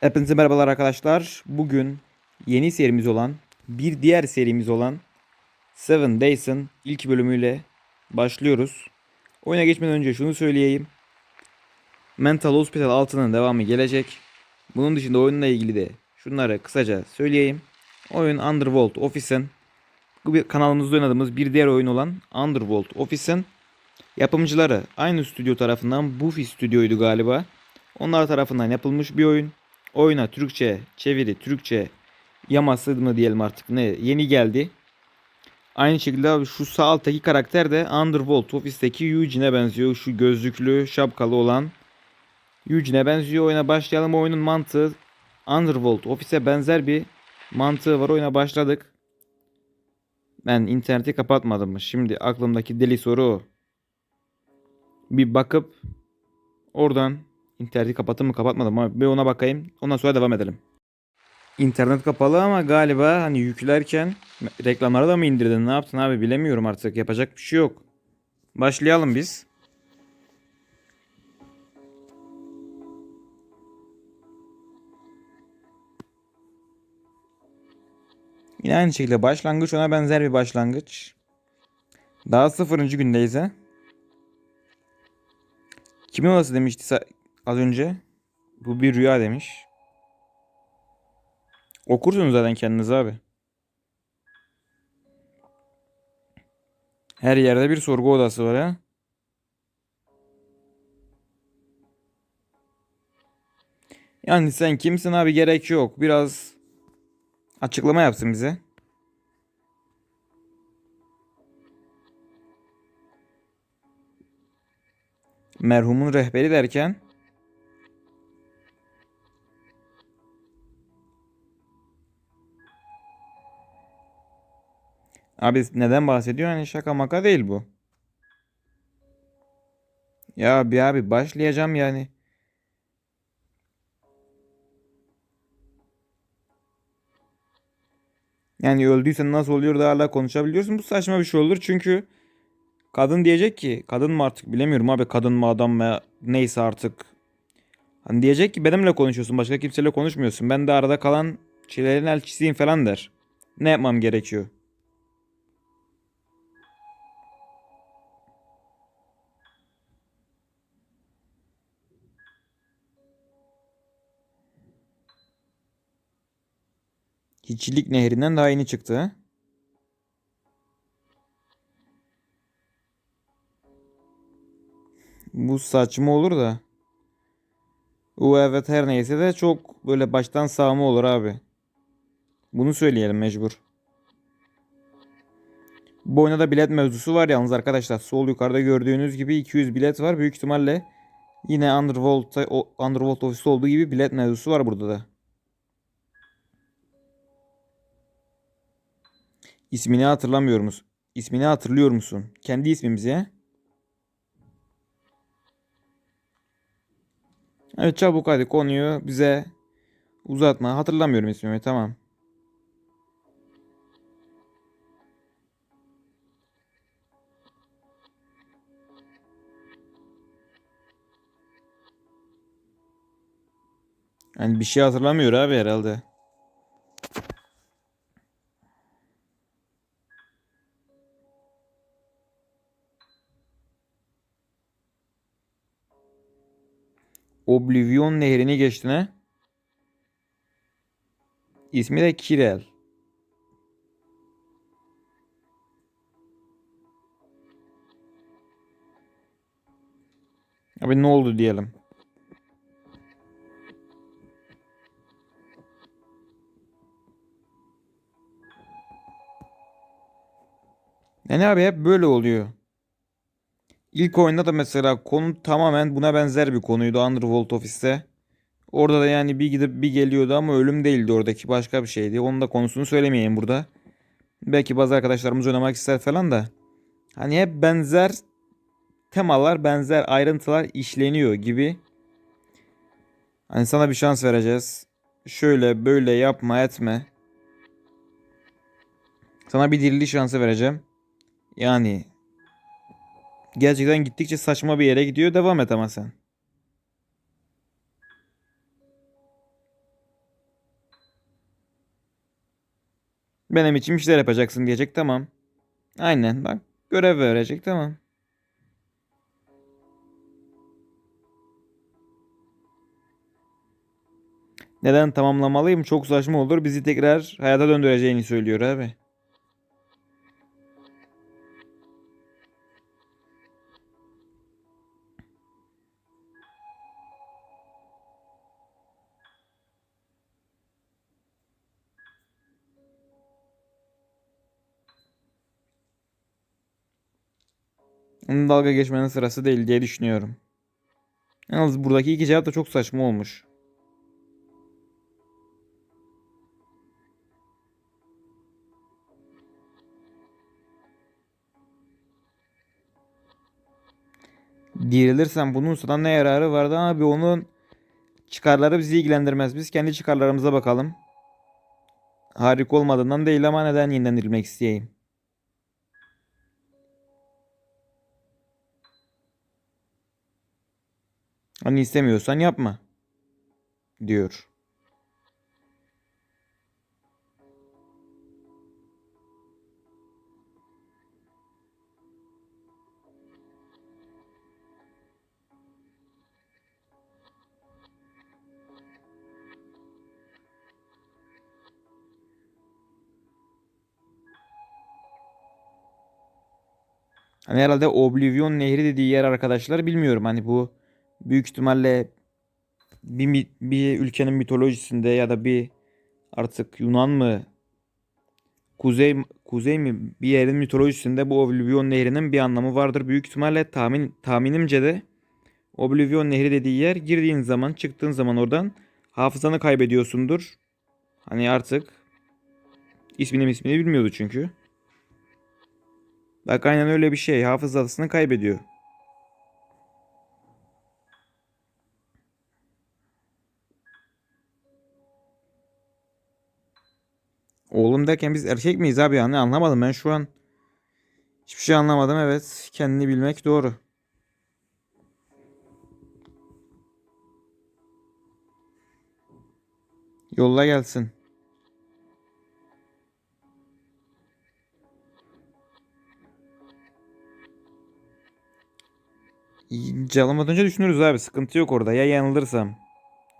Hepinize merhabalar arkadaşlar. Bugün yeni serimiz olan, bir diğer serimiz olan Seven Days'ın ilk bölümüyle başlıyoruz. Oyuna geçmeden önce şunu söyleyeyim. Mental Hospital 6'nın devamı gelecek. Bunun dışında oyunla ilgili de şunları kısaca söyleyeyim. Oyun Underworld Office'in kanalımızda oynadığımız bir diğer oyun olan Underworld Office'in yapımcıları aynı stüdyo tarafından Buffy Stüdyo'ydu galiba. Onlar tarafından yapılmış bir oyun. Oyuna Türkçe çeviri, Türkçe yaması mı diyelim artık ne yeni geldi. Aynı şekilde abi şu sağ alttaki karakter de Underworld Office'teki Eugene'e benziyor. Şu gözlüklü, şapkalı olan Eugene'e benziyor. Oyuna başlayalım. Oyunun mantığı Underworld Office'e benzer bir mantığı var. Oyuna başladık. Ben interneti kapatmadım mı? Şimdi aklımdaki deli soru o. Bir bakıp oradan interneti kapattım mı kapatmadım ama bir ona bakayım. Ondan sonra devam edelim. İnternet kapalı ama galiba hani yüklerken reklamları da mı indirdin ne yaptın abi bilemiyorum artık yapacak bir şey yok. Başlayalım biz. Yine aynı şekilde başlangıç ona benzer bir başlangıç. Daha sıfırıncı gündeyiz ha. Kimin odası demişti az önce? Bu bir rüya demiş. Okursunuz zaten kendiniz abi. Her yerde bir sorgu odası var ha. Yani sen kimsin abi gerek yok. Biraz açıklama yapsın bize. Merhumun rehberi derken Abi neden bahsediyor? Hani şaka maka değil bu. Ya bir abi başlayacağım yani. Yani öldüysen nasıl oluyor da hala konuşabiliyorsun. Bu saçma bir şey olur çünkü kadın diyecek ki kadın mı artık bilemiyorum abi kadın mı adam mı neyse artık. Hani diyecek ki benimle konuşuyorsun başka kimseyle konuşmuyorsun. Ben de arada kalan şeylerin elçisiyim falan der. Ne yapmam gerekiyor? Hiçlik nehrinden daha yeni çıktı. Bu saçma olur da. Bu evet her neyse de çok böyle baştan sağma olur abi. Bunu söyleyelim mecbur. Bu oyunda da bilet mevzusu var yalnız arkadaşlar. Sol yukarıda gördüğünüz gibi 200 bilet var. Büyük ihtimalle yine Underworld, o- Underworld ofisi olduğu gibi bilet mevzusu var burada da. İsmini hatırlamıyor musun? İsmini hatırlıyor musun? Kendi ismimizi? Evet çabuk hadi konuyu bize uzatma. Hatırlamıyorum ismimi tamam. Yani bir şey hatırlamıyor abi herhalde. Oblivion nehrini geçti ne? İsmi de Kirel. Abi ne oldu diyelim. Yani abi hep böyle oluyor. İlk oyunda da mesela konu tamamen buna benzer bir konuydu Underworld Office'te. Orada da yani bir gidip bir geliyordu ama ölüm değildi oradaki başka bir şeydi. Onun da konusunu söylemeyeyim burada. Belki bazı arkadaşlarımız oynamak ister falan da. Hani hep benzer temalar, benzer ayrıntılar işleniyor gibi. Hani sana bir şans vereceğiz. Şöyle böyle yapma etme. Sana bir diriliş şansı vereceğim. Yani gerçekten gittikçe saçma bir yere gidiyor. Devam et ama sen. Benim için işler yapacaksın diyecek tamam. Aynen bak görev verecek tamam. Neden tamamlamalıyım? Çok saçma olur. Bizi tekrar hayata döndüreceğini söylüyor abi. Onun dalga geçmenin sırası değil diye düşünüyorum. Yalnız buradaki iki cevap da çok saçma olmuş. Dirilirsen bunun sana ne yararı vardı abi onun çıkarları bizi ilgilendirmez. Biz kendi çıkarlarımıza bakalım. Harika olmadığından değil ama neden yeniden dirilmek isteyeyim. Hani istemiyorsan yapma. Diyor. Hani herhalde Oblivion Nehri dediği yer arkadaşlar bilmiyorum. Hani bu büyük ihtimalle bir, bir ülkenin mitolojisinde ya da bir artık Yunan mı kuzey kuzey mi bir yerin mitolojisinde bu Oblivion Nehri'nin bir anlamı vardır. Büyük ihtimalle tahmin tahminimce de Oblivion Nehri dediği yer girdiğin zaman çıktığın zaman oradan hafızanı kaybediyorsundur. Hani artık ismini ismini bilmiyordu çünkü. Bak aynen öyle bir şey. Hafızasını kaybediyor. Oğlum derken biz erkek miyiz abi yani anlamadım ben şu an. Hiçbir şey anlamadım evet. Kendini bilmek doğru. Yolla gelsin. Cevapmadan önce düşünürüz abi. Sıkıntı yok orada. Ya yanılırsam.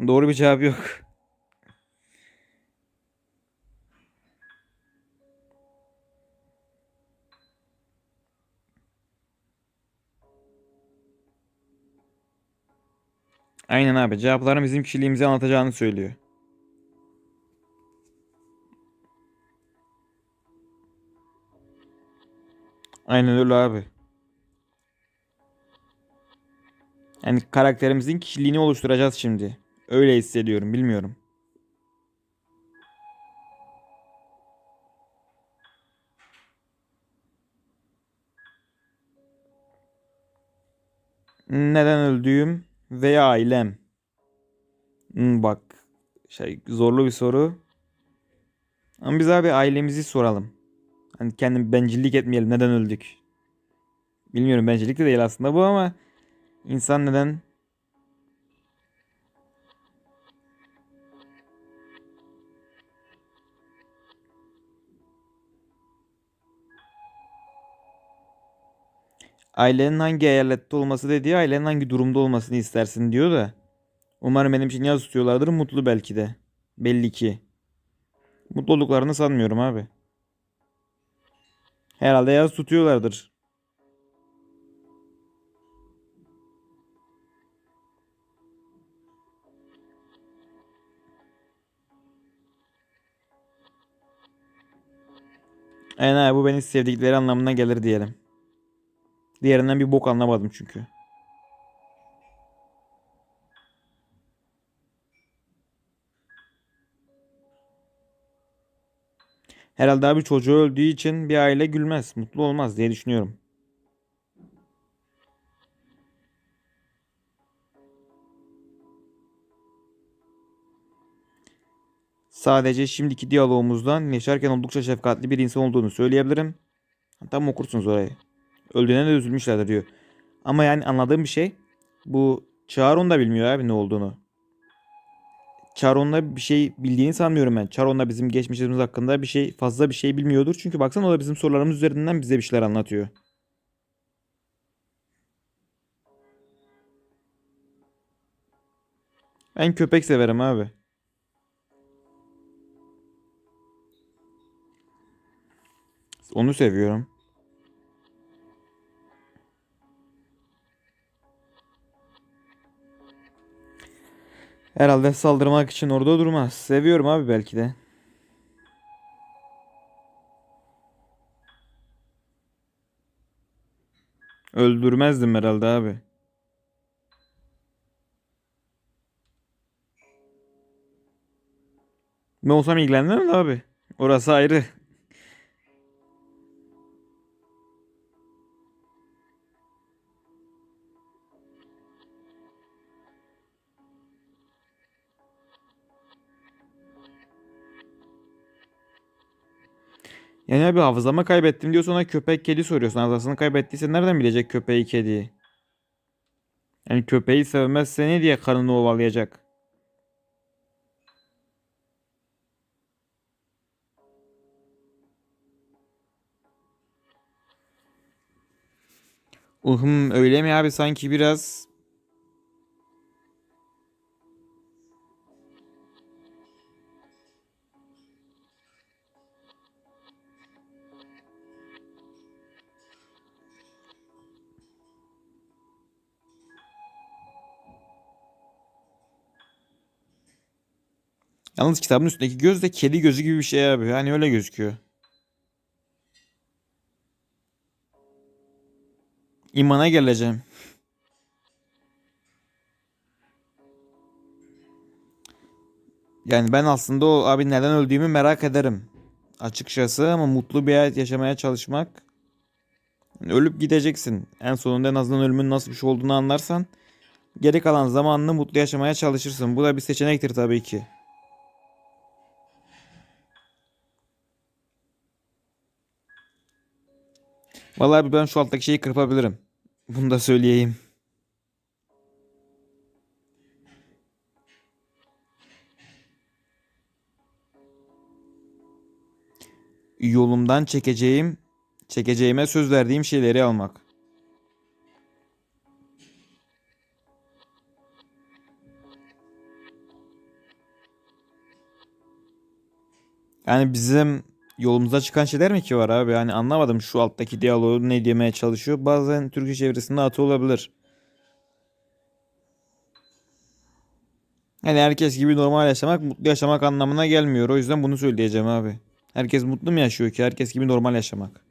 Doğru bir cevap yok. Aynen abi. Cevapların bizim kişiliğimizi anlatacağını söylüyor. Aynen öyle abi. Yani karakterimizin kişiliğini oluşturacağız şimdi. Öyle hissediyorum, bilmiyorum. Neden öldüğüm veya ailem. Hmm, bak, şey zorlu bir soru. Ama biz abi ailemizi soralım. Hani kendim bencillik etmeyelim. Neden öldük? Bilmiyorum bencillik de değil aslında bu ama insan neden ailenin hangi eyalette olması dediği ailenin hangi durumda olmasını istersin diyor da. Umarım benim için yaz tutuyorlardır. Mutlu belki de. Belli ki. Mutlu olduklarını sanmıyorum abi. Herhalde yaz tutuyorlardır. Aynen abi bu beni sevdikleri anlamına gelir diyelim. Diğerinden bir bok anlamadım çünkü. Herhalde abi çocuğu öldüğü için bir aile gülmez, mutlu olmaz diye düşünüyorum. Sadece şimdiki diyalogumuzdan yaşarken oldukça şefkatli bir insan olduğunu söyleyebilirim. Tam okursunuz orayı. Öldüğüne de üzülmüşlerdir diyor. Ama yani anladığım bir şey bu onu da bilmiyor abi ne olduğunu. Charon'la bir şey bildiğini sanmıyorum ben. Charon'la bizim geçmişimiz hakkında bir şey fazla bir şey bilmiyordur. Çünkü baksana o da bizim sorularımız üzerinden bize bir şeyler anlatıyor. Ben köpek severim abi. Onu seviyorum. Herhalde saldırmak için orada durmaz. Seviyorum abi belki de. Öldürmezdim herhalde abi. Ben olsam ilgilenmem abi. Orası ayrı. Yani abi hafızamı kaybettim diyor sonra köpek kedi soruyorsun. Hafızasını kaybettiyse nereden bilecek köpeği kediyi? Yani köpeği sevmezse ne diye karnını ovalayacak? Uhum öyle mi abi sanki biraz Yalnız kitabın üstündeki göz de kedi gözü gibi bir şey abi. Hani öyle gözüküyor. İmana geleceğim. Yani ben aslında o abi neden öldüğümü merak ederim. Açıkçası ama mutlu bir hayat yaşamaya çalışmak. Yani ölüp gideceksin. En sonunda en azından ölümün nasıl bir şey olduğunu anlarsan geri kalan zamanını mutlu yaşamaya çalışırsın. Bu da bir seçenektir tabii ki. Vallahi ben şu alttaki şeyi kırpabilirim. Bunu da söyleyeyim. Yolumdan çekeceğim, çekeceğime söz verdiğim şeyleri almak. Yani bizim yolumuza çıkan şeyler mi ki var abi? Yani anlamadım şu alttaki diyaloğu ne demeye çalışıyor. Bazen Türkçe çevresinde atı olabilir. Yani herkes gibi normal yaşamak mutlu yaşamak anlamına gelmiyor. O yüzden bunu söyleyeceğim abi. Herkes mutlu mu yaşıyor ki? Herkes gibi normal yaşamak.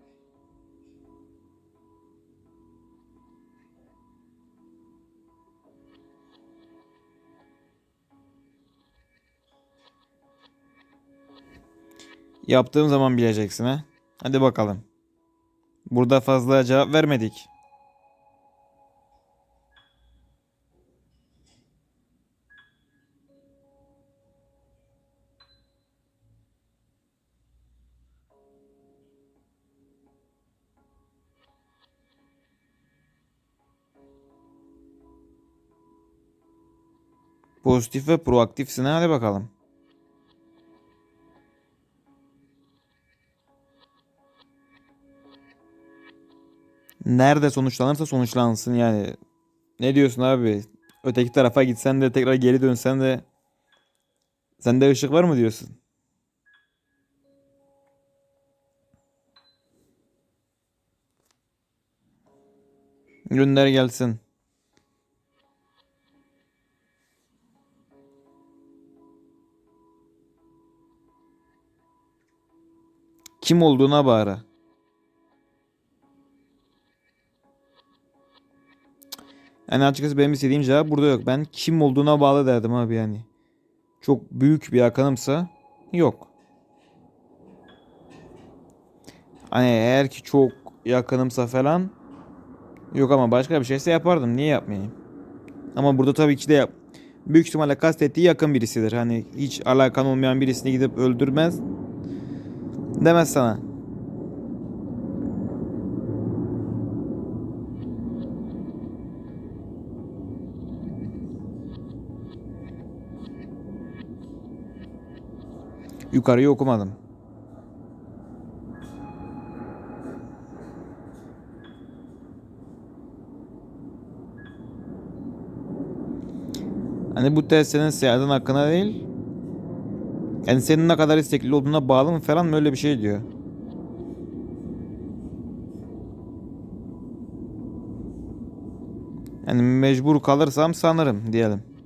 Yaptığım zaman bileceksin ha. Hadi bakalım. Burada fazla cevap vermedik. Pozitif ve proaktifsin ha, hadi bakalım. Nerede sonuçlanırsa sonuçlansın yani. Ne diyorsun abi? Öteki tarafa gitsen de tekrar geri dönsen de sende ışık var mı diyorsun? Gönder gelsin. Kim olduğuna bağıra. Yani açıkçası benim istediğim cevap burada yok. Ben kim olduğuna bağlı derdim abi yani. Çok büyük bir yakınımsa yok. Hani eğer ki çok yakınımsa falan yok ama başka bir şeyse yapardım. Niye yapmayayım? Ama burada tabii ki de yap. Büyük ihtimalle kastettiği yakın birisidir. Hani hiç alakan olmayan birisini gidip öldürmez. Demez sana. Yukarıyı okumadım. Hani bu test senin seyahatin hakkında değil. Yani senin ne kadar istekli olduğuna bağlı mı falan mı öyle bir şey diyor. Yani mecbur kalırsam sanırım diyelim.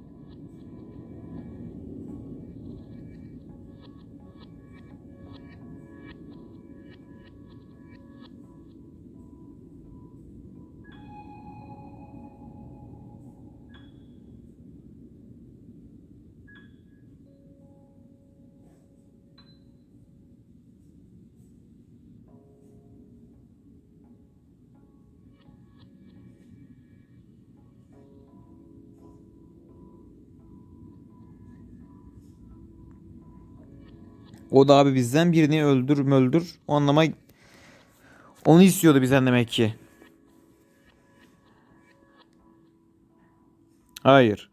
O da abi bizden birini öldür möldür. O anlama onu istiyordu bizden demek ki. Hayır.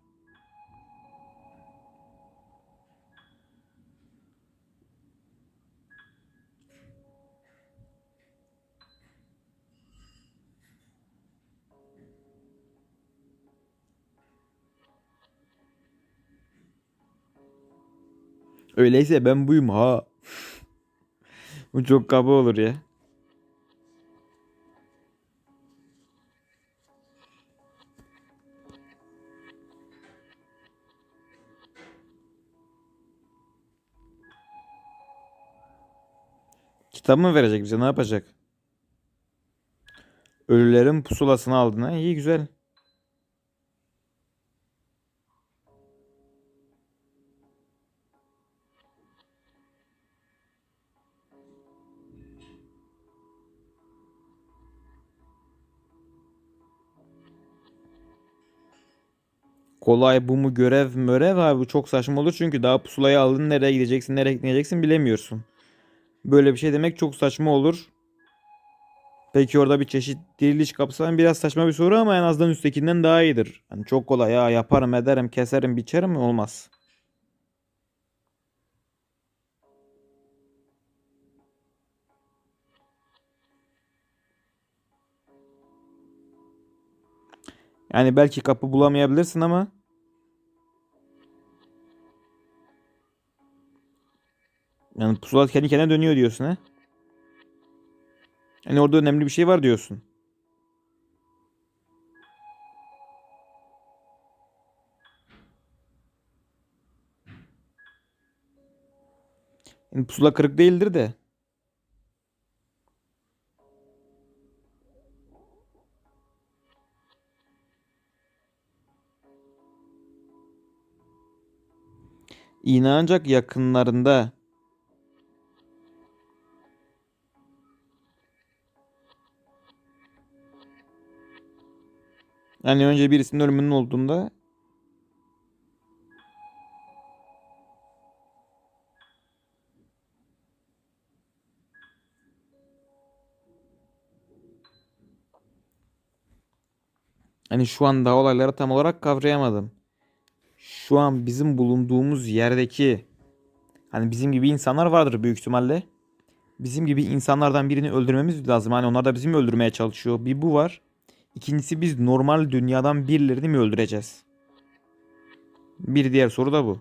Öyleyse ben buyum ha. Bu çok kaba olur ya. Kitap mı verecek bize ne yapacak? Ölülerin pusulasını aldın ha iyi güzel. Kolay bu mu görev mörev abi bu çok saçma olur çünkü daha pusulayı aldın nereye gideceksin nereye gitmeyeceksin bilemiyorsun. Böyle bir şey demek çok saçma olur. Peki orada bir çeşit diriliş kapsayan biraz saçma bir soru ama en azından üsttekinden daha iyidir. Hani çok kolay ya yaparım ederim keserim biçerim olmaz. Yani belki kapı bulamayabilirsin ama yani pusula kendi kendine dönüyor diyorsun ha. Yani orada önemli bir şey var diyorsun. Yani pusula kırık değildir de. İğne ancak yakınlarında. Yani önce birisinin ölümünün olduğunda Hani şu anda olayları tam olarak kavrayamadım. Şu an bizim bulunduğumuz yerdeki hani bizim gibi insanlar vardır büyük ihtimalle. Bizim gibi insanlardan birini öldürmemiz lazım. Hani onlar da bizi mi öldürmeye çalışıyor? Bir bu var. İkincisi biz normal dünyadan birilerini mi öldüreceğiz? Bir diğer soru da bu.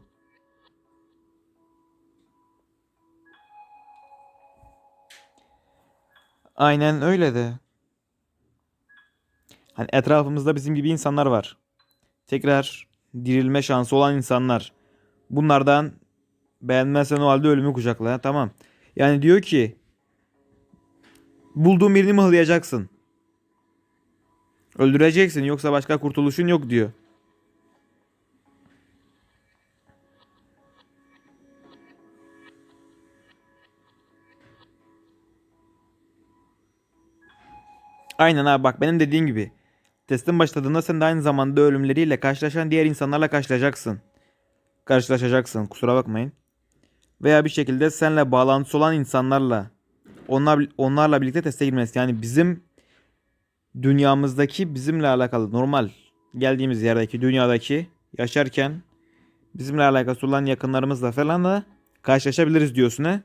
Aynen öyle de. Hani etrafımızda bizim gibi insanlar var. Tekrar dirilme şansı olan insanlar. Bunlardan beğenmezsen o halde ölümü kucakla. Tamam. Yani diyor ki bulduğun birini mıhlayacaksın. Öldüreceksin yoksa başka kurtuluşun yok diyor. Aynen abi bak benim dediğim gibi. Testin başladığında sen de aynı zamanda ölümleriyle karşılaşan diğer insanlarla karşılaşacaksın. Karşılaşacaksın kusura bakmayın. Veya bir şekilde seninle bağlantısı olan insanlarla onlar, onlarla birlikte teste girmesi. Yani bizim dünyamızdaki bizimle alakalı normal geldiğimiz yerdeki dünyadaki yaşarken bizimle alakası olan yakınlarımızla falan da Karşılaşabiliriz diyorsun he?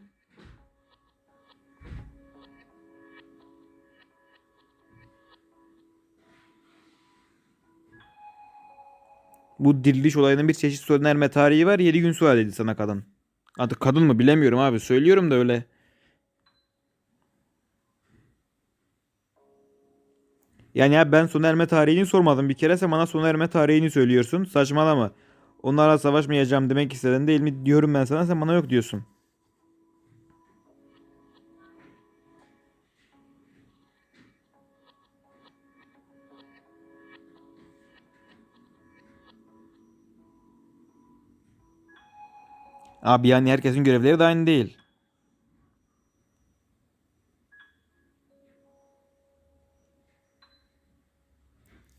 Bu diriliş olayının bir çeşit sona tarihi var. 7 gün sonra dedi sana kadın. Artık kadın mı bilemiyorum abi. Söylüyorum da öyle. Yani ya ben sona erme tarihini sormadım bir kere. Sen bana sona erme tarihini söylüyorsun. Saçmalama. Onlarla savaşmayacağım demek istedin değil mi diyorum ben sana. Sen bana yok diyorsun. Abi yani herkesin görevleri de aynı değil.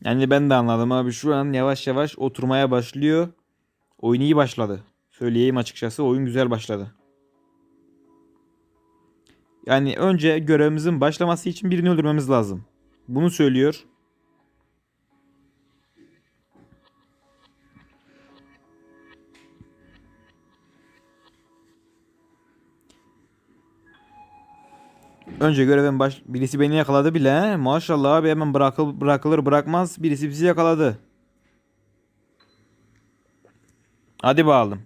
Yani ben de anladım abi şu an yavaş yavaş oturmaya başlıyor. Oyun iyi başladı. Söyleyeyim açıkçası oyun güzel başladı. Yani önce görevimizin başlaması için birini öldürmemiz lazım. Bunu söylüyor. Önce görevin baş... Birisi beni yakaladı bile. Maşallah abi hemen bırakıl... bırakılır bırakmaz. Birisi bizi yakaladı. Hadi bakalım.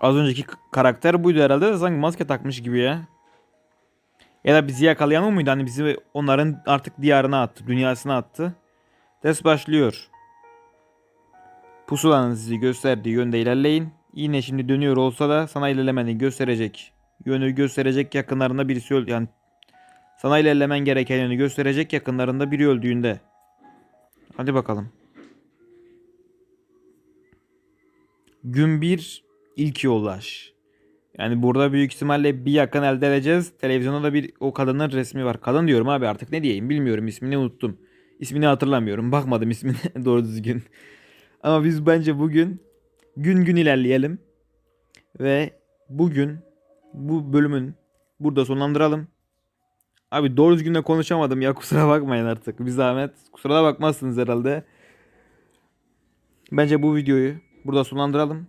Az önceki karakter buydu herhalde de sanki maske takmış gibi ya. Ya da bizi yakalayan o muydu? Hani bizi onların artık diyarına attı, dünyasına attı. Test başlıyor. Pusulanın sizi gösterdiği yönde ilerleyin. Yine şimdi dönüyor olsa da sana ilerlemeni gösterecek. Yönü gösterecek yakınlarında birisi öldü. Yani sana ilerlemen gereken yönü gösterecek yakınlarında biri öldüğünde. Hadi bakalım. Gün 1 ilk yollaş. Yani burada büyük ihtimalle bir yakın elde edeceğiz. Televizyonda da bir o kadının resmi var. Kadın diyorum abi artık ne diyeyim bilmiyorum ismini unuttum. İsmini hatırlamıyorum. Bakmadım ismine doğru düzgün. Ama biz bence bugün gün gün ilerleyelim. Ve bugün bu bölümün burada sonlandıralım. Abi doğru düzgün de konuşamadım ya kusura bakmayın artık. Bir zahmet. Kusura da bakmazsınız herhalde. Bence bu videoyu burada sonlandıralım.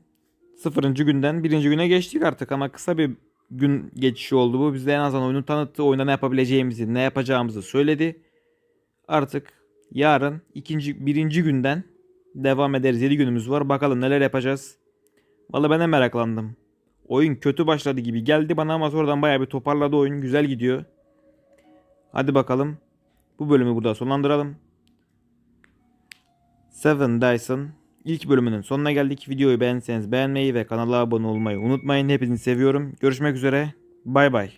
Sıfırıncı günden birinci güne geçtik artık ama kısa bir gün geçişi oldu bu. Bize en azından oyunu tanıttı. Oyunda ne yapabileceğimizi, ne yapacağımızı söyledi. Artık yarın ikinci, birinci günden devam ederiz. 7 günümüz var. Bakalım neler yapacağız. Vallahi ben de meraklandım. Oyun kötü başladı gibi geldi bana ama sonradan bayağı bir toparladı oyun. Güzel gidiyor. Hadi bakalım. Bu bölümü burada sonlandıralım. Seven Dyson ilk bölümünün sonuna geldik. Videoyu beğenseniz beğenmeyi ve kanala abone olmayı unutmayın. Hepinizi seviyorum. Görüşmek üzere. Bay bay.